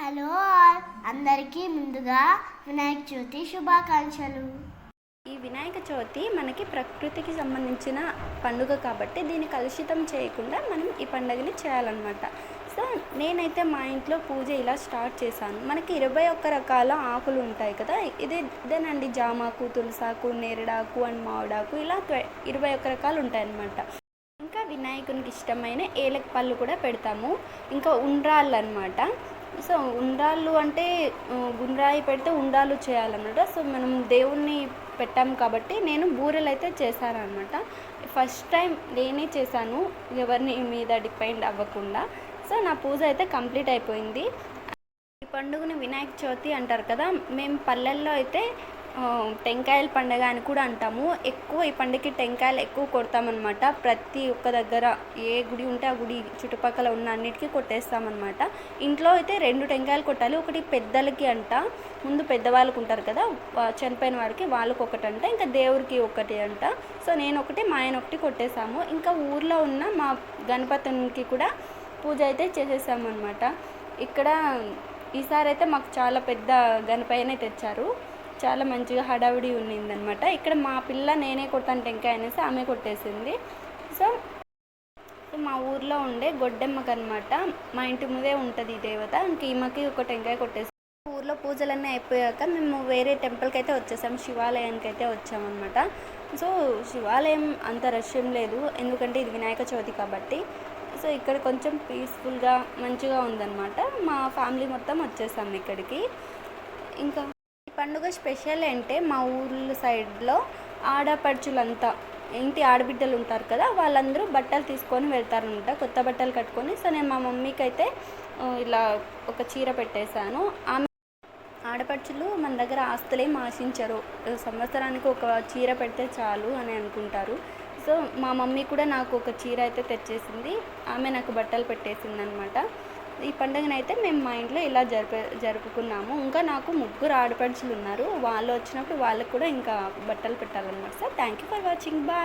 Hello all. అందరికీ ముందుగా వినాయక చవితి శుభాకాంక్షలు. ఈ వినాయక చవితి మనకి ప్రకృతికి సంబంధించిన పండుగ కాబట్టి దీన్ని కలుషితం చేయకుండా మనం ఈ పండుగని చేయాలన్నమాట. సో నేనైతే మా ఇంట్లో పూజ ఇలా స్టార్ట్ చేశాను. మనకి ఇరవై ఒక్క రకాల ఆకులు ఉంటాయి కదా ఇదే ఇదేనండి జామాకు తులసాకు నేరడాకు అండ్ మామిడాకు ఇలా ఇరవై ఒక్క రకాలు ఉంటాయన్నమాట. ఇంకా వినాయకునికి ఇష్టమైన ఏలక పళ్ళు కూడా పెడతాము. ఇంకా ఉండ్రాళ్ళు అనమాట సో ఉండ్రాళ్ళు అంటే గుండ్రాయి పెడితే ఉండాలు చేయాలన్నమాట. సో మనం దేవుణ్ణి పెట్టాం కాబట్టి నేను బూరెలు అయితే చేశాను అనమాట ఫస్ట్ టైం నేనే చేశాను. ఎవరిని మీద డిపెండ్ అవ్వకుండా. సో నా పూజ అయితే కంప్లీట్ అయిపోయింది. ఈ పండుగని వినాయక చవితి అంటారు కదా మేము పల్లెల్లో అయితే టెంకాయల పండగ అని కూడా అంటాము. ఎక్కువ ఈ పండగకి టెంకాయలు ఎక్కువ కొడతామన్నమాట. ప్రతి ఒక్క దగ్గర ఏ గుడి ఉంటే ఆ గుడి చుట్టుపక్కల ఉన్న అన్నిటికీ కొట్టేస్తామన్నమాట. ఇంట్లో అయితే రెండు టెంకాయలు కొట్టాలి. ఒకటి పెద్దలకి అంట. ముందు పెద్దవాళ్ళకి ఉంటారు కదా చనిపోయిన వారికి వాళ్ళకి ఒకటి అంట ఇంకా దేవుడికి ఒకటి అంట. సో నేను ఒకటి మా ఆయన ఒకటి కొట్టేశాము. ఇంకా ఊర్లో ఉన్న మా గణపతునికి కూడా పూజ అయితే చేసేసామన్నమాట. ఇక్కడ ఈసారి అయితే మాకు చాలా పెద్ద గణపయ్యనే తెచ్చారు. చాలా మంచిగా హడావిడి ఉన్నిందనమాట ఇక్కడ మా పిల్ల నేనే కొడతాను టెంకాయ అనేసి ఆమె కొట్టేసింది. సో మా ఊర్లో ఉండే గొడ్డెమ్మకి అనమాట మా ఇంటి ముందే ఉంటుంది ఈ దేవత. ఇంక ఈమెకి ఒక టెంకాయ కొట్టేసి ఊర్లో పూజలన్నీ అయిపోయాక మేము వేరే టెంపుల్కి అయితే వచ్చేసాం. శివాలయానికి అయితే వచ్చామన్నమాట. సో శివాలయం అంత రష్ ఏం లేదు. ఎందుకంటే ఇది వినాయక చవితి కాబట్టి. సో ఇక్కడ కొంచెం పీస్ఫుల్గా మంచిగా ఉందన్నమాట. మా ఫ్యామిలీ మొత్తం వచ్చేసాం ఇక్కడికి. ఇంకా పండుగ స్పెషల్ అంటే మా ఊర్ల సైడ్లో ఆడపడుచులంతా ఇంటి ఆడబిడ్డలు ఉంటారు కదా వాళ్ళందరూ బట్టలు తీసుకొని వెళ్తారనమాట కొత్త బట్టలు కట్టుకొని. సో నేను మా మమ్మీకి అయితే ఇలా ఒక చీర పెట్టేశాను. ఆమె ఆడపడుచులు మన దగ్గర ఆస్తులేం ఆశించరు సంవత్సరానికి ఒక చీర పెడితే చాలు అని అనుకుంటారు. సో మా మమ్మీ కూడా నాకు ఒక చీర అయితే తెచ్చేసింది. ఆమె నాకు బట్టలు పెట్టేసింది అనమాట ఈ పండుగను అయితే మేము మా ఇంట్లో ఇలా జరుపు జరుపుకున్నాము. ఇంకా నాకు ముగ్గురు ఆడపడుచులు ఉన్నారు. వాళ్ళు వచ్చినప్పుడు వాళ్ళకు కూడా ఇంకా బట్టలు పెట్టాలన్నమాట sir. Thank you for watching bye